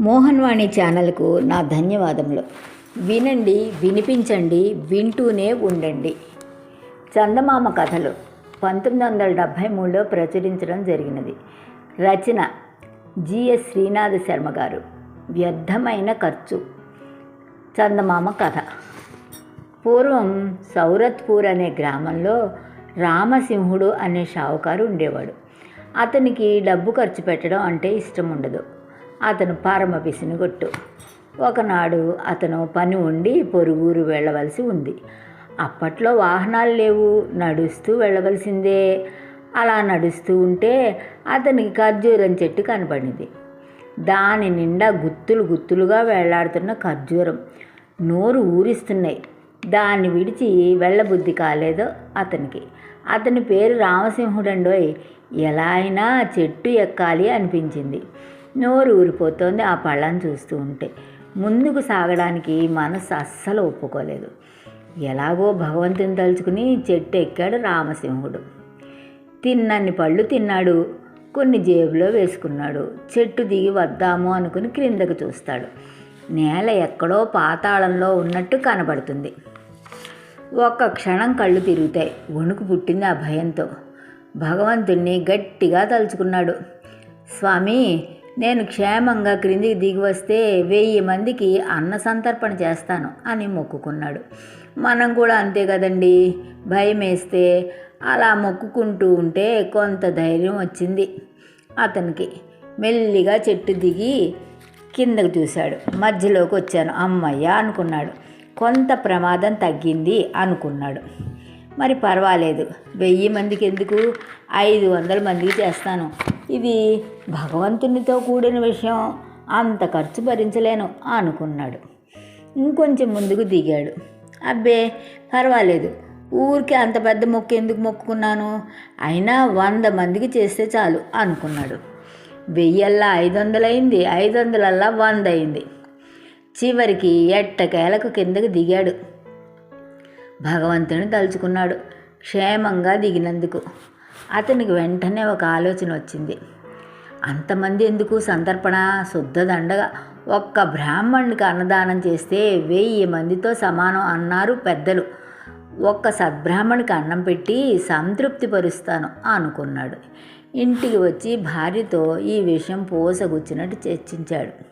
మోహన్వాణి ఛానల్కు నా ధన్యవాదములు. వినండి వినిపించండి వింటూనే ఉండండి. చందమామ కథలు పంతొమ్మిది వందల డెబ్భై మూడులో ప్రచురించడం జరిగినది. రచన జిఎస్ శ్రీనాథ శర్మ గారు. వ్యర్థమైన ఖర్చు. చందమామ కథ. పూర్వం సౌరత్పూర్ అనే గ్రామంలో రామసింహుడు అనే షావుకారు ఉండేవాడు. అతనికి డబ్బు ఖర్చు పెట్టడం అంటే ఇష్టం ఉండదు. అతను పరమ పిసినిగొట్టు ఒకనాడు అతను పని ఉండి పొరుగురు వెళ్ళవలసి ఉంది. అప్పట్లో వాహనాలు లేవు నడుస్తూ వెళ్ళవలసిందే. అలా నడుస్తూ ఉంటే అతనికి ఖర్జూరం చెట్టు కనపడింది. దాని నిండా గుత్తులు గుత్తులుగా వేలాడుతున్న ఖర్జూరం. నోరు ఊరిస్తున్నాయి. దాన్ని విడిచి వెళ్ళబుద్ధి కాలేదో అతనికి. అతని పేరు రామసింహుడండోయ్. ఎలా అయినా చెట్టు ఎక్కాలి అనిపించింది. నోరు ఊరిపోతోంది ఆ పళ్ళని చూస్తూ ఉంటే. ముందుకు సాగడానికి మనసు అస్సలు ఒప్పుకోలేదు. ఎలాగో భగవంతుని తలుచుకుని చెట్టు ఎక్కాడు రామసింహుడు. తిన్నన్ని పళ్ళు తిన్నాడు. కొన్ని జేబులో వేసుకున్నాడు. చెట్టు దిగి వద్దాము అనుకుని క్రిందకు చూస్తాడు. నేల ఎక్కడో పాతాళంలో ఉన్నట్టు కనబడుతుంది. ఒక్క క్షణం కళ్ళు తిరుగుతాయి. వణుకు పుట్టింది ఆ భయంతో. భగవంతుణ్ణి గట్టిగా తలుచుకున్నాడు. స్వామి నేను క్షేమంగా క్రిందికి దిగి వస్తే వెయ్యి మందికి అన్న సంతర్పణ చేస్తాను అని మొక్కుకున్నాడు. మనం కూడా అంతే కదండి? భయం వేస్తే అలా మొక్కుకుంటూ ఉంటే కొంత ధైర్యం వచ్చింది. అతనికి మెల్లిగా చెట్టు దిగి కిందకు చూశాడు. మధ్యలోకి వచ్చాను. అమ్మయ్య అనుకున్నాడు. కొంత ప్రమాదం తగ్గింది అనుకున్నాడు. మరి పర్వాలేదు. వెయ్యి మందికి ఎందుకు? ఐదు వందల మందికి చేస్తాను. ఇది భగవంతునితో కూడిన విషయం. అంత ఖర్చు భరించలేను అనుకున్నాడు. ఇంకొంచెం ముందుకు దిగాడు. అబ్బే పర్వాలేదు. ఊరికి అంత పెద్ద మొక్కు ఎందుకు మొక్కుకున్నాను? అయినా వంద మందికి చేస్తే చాలు అనుకున్నాడు. వెయ్యల్లా ఐదు వందలైంది ఐదు వందలల్లా వంద అయింది. చివరికి ఎట్టకేలకు కిందకి దిగాడు. భగవంతుని తలుచుకున్నాడు. క్షేమంగా దిగినందుకు. అతనికి వెంటనే ఒక ఆలోచన వచ్చింది. అంతమంది ఎందుకు సందర్పణ శుద్ధ దండగా? ఒక్క బ్రాహ్మణుడికి అన్నదానం చేస్తే వెయ్యి మందితో సమానం అన్నారు పెద్దలు. ఒక్క సద్బ్రాహ్మణికి అన్నం పెట్టి సంతృప్తి పరుస్తాను అనుకున్నాడు. ఇంటికి వచ్చి భార్యతో ఈ విషయం పోసగుచ్చినట్టు చర్చించాడు.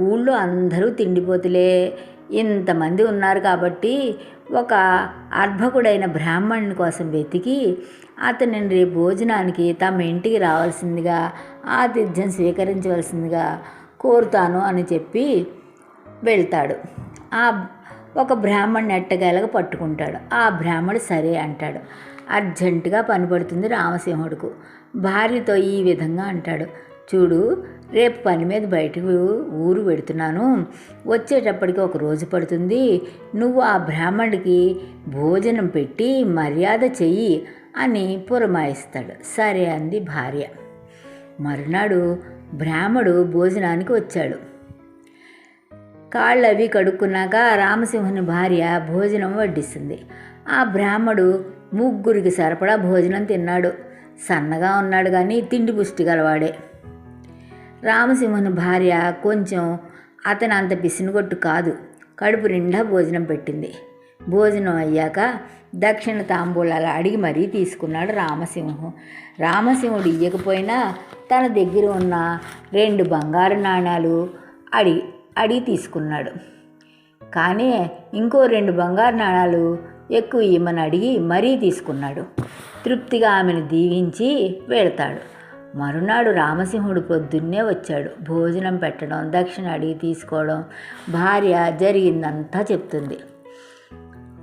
ఊళ్ళో అందరూ తిండిపోతులే. ఇంతమంది ఉన్నారు కాబట్టి ఒక అర్భకుడైన బ్రాహ్మణుని కోసం వెతికి అతనిని రేపు భోజనానికి తమ ఇంటికి రావాల్సిందిగా ఆతిథ్యం స్వీకరించవలసిందిగా కోరుతాను అని చెప్పి వెళ్తాడు. ఆ ఒక బ్రాహ్మణ్ణి ఎట్టగేలగా పట్టుకుంటాడు. ఆ బ్రాహ్మడు సరే అంటాడు. అర్జెంటుగా పనిపడుతుంది రామసింహుడుకు. భార్యతో ఈ విధంగా అంటాడు. చూడు రేపు పని మీద బయటకు ఊరు పెడుతున్నాను వచ్చేటప్పటికి ఒక రోజు పడుతుంది. నువ్వు ఆ బ్రాహ్మణుడికి భోజనం పెట్టి మర్యాద చెయ్యి అని పురమాయిస్తాడు. సరే అంది భార్య. మరునాడు బ్రాహ్మడు భోజనానికి వచ్చాడు. కాళ్ళు అవి కడుక్కున్నాక రామసింహుని భార్య భోజనం వడ్డిస్తుంది. ఆ బ్రాహ్మడు ముగ్గురికి సరిపడా భోజనం తిన్నాడు. సన్నగా ఉన్నాడు కానీ తిండి పుష్టి గలవాడే. రామసింహుని భార్య కొంచెం అతను అంత పిసినగొట్టు కాదు. కడుపు నిండా భోజనం పెట్టింది. భోజనం అయ్యాక దక్షిణ తాంబూలాలు అడిగి మరీ తీసుకున్నాడు రామసింహం. రామసింహుడు ఇయ్యకపోయినా తన దగ్గర ఉన్న రెండు బంగారు నాణాలు అడిగి అడిగి తీసుకున్నాడు. కానీ ఇంకో రెండు బంగారు నాణాలు ఎక్కువ ఇమ్మని అడిగి మరీ తీసుకున్నాడు. తృప్తిగా ఆమెను దీవించి వెళతాడు. మరునాడు రామసింహుడు పొద్దున్నే వచ్చాడు. భోజనం పెట్టడం దక్షిణ అడిగి తీసుకోవడం భార్య జరిగిందంతా చెప్తుంది.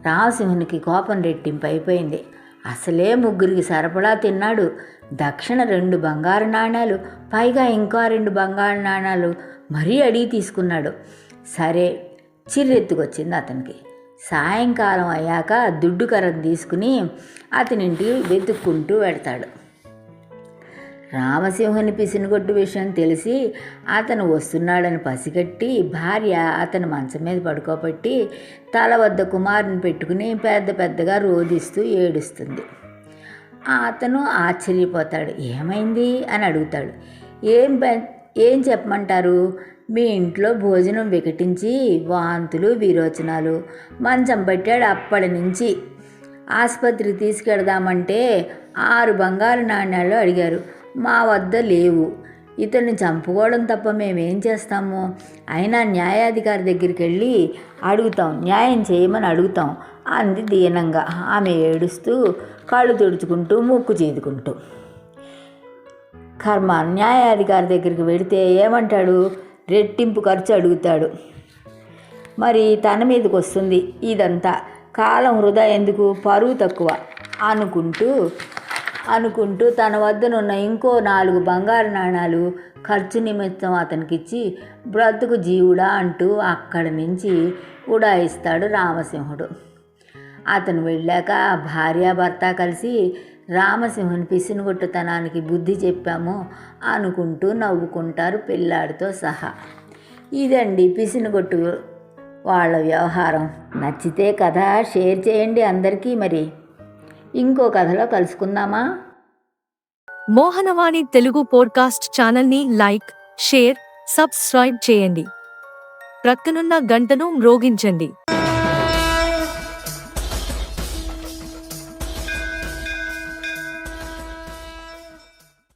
రామసింహునికి కోపం రెట్టింపు అయిపోయింది అసలే ముగ్గురికి సరఫరా తిన్నాడు. దక్షిణ రెండు బంగారు నాణాలు పైగా ఇంకా రెండు బంగారు నాణాలు మరీ అడిగి తీసుకున్నాడు. సరే చిర్రెత్తుకొచ్చింది అతనికి. సాయంకాలం అయ్యాక దుడ్డు కర్రను తీసుకుని అతనింటికి వెతుక్కుంటూ వెడతాడు రామసింహుని పిసినగొట్టు విషయం తెలిసి అతను వస్తున్నాడని పసిగట్టి భార్య అతను మంచం మీద పడుకోబట్టి తల వద్ద కుమారుని పెట్టుకుని పెద్ద పెద్దగా రోధిస్తూ ఏడుస్తుంది. అతను ఆశ్చర్యపోతాడు. ఏమైంది? అని అడుగుతాడు. ఏం పె ఏం చెప్పమంటారు? మీ ఇంట్లో భోజనం వికటించి వాంతులు విరోచనాలు మంచం పట్టాడు అప్పటి నుంచి. ఆసుపత్రికి తీసుకెడదామంటే ఆరు బంగారు నాణ్యాలు అడిగారు. మా వద్ద లేవు. ఇతన్ని చంపుకోవడం తప్ప మేమేం చేస్తాము? అయినా న్యాయాధికారి దగ్గరికి వెళ్ళి అడుగుతాం. న్యాయం చేయమని అడుగుతాం. అంది దీనంగా. ఆమె ఏడుస్తూ కళ్ళు తుడుచుకుంటూ ముక్కు చేదుకుంటూ. కర్మ న్యాయాధికారి దగ్గరికి వెడితే ఏమంటాడు? రెట్టింపు ఖర్చు అడుగుతాడు. మరి తన మీదకి వస్తుంది ఇదంతా కాలం వృధా ఎందుకు? పరువు తక్కువ అనుకుంటూ అనుకుంటూ తన వద్దనున్న ఇంకో నాలుగు బంగారు నాణాలు ఖర్చు నిమిత్తం అతనికిచ్చి బ్రతుకు జీవుడా అంటూ అక్కడి నుంచి ఉడాయిస్తాడు రామసింహుడు. అతను వెళ్ళాక భార్యాభర్త కలిసి రామసింహుని పిసినుగొట్టుతనానికి బుద్ధి చెప్పాము అనుకుంటూ నవ్వుకుంటారు పిల్లాడితో సహా. ఇదండి పిసినుగొట్టు వాళ్ళ వ్యవహారం. నచ్చితే కథ షేర్ చేయండి అందరికీ మరి. ఇంకో కథలో కలుసుకుందామా? మోహనవాణి తెలుగు పోడ్కాస్ట్ ఛానల్ని లైక్ షేర్ సబ్స్క్రైబ్ చేయండి. ప్రక్కనున్న గంటను మ్రోగించండి.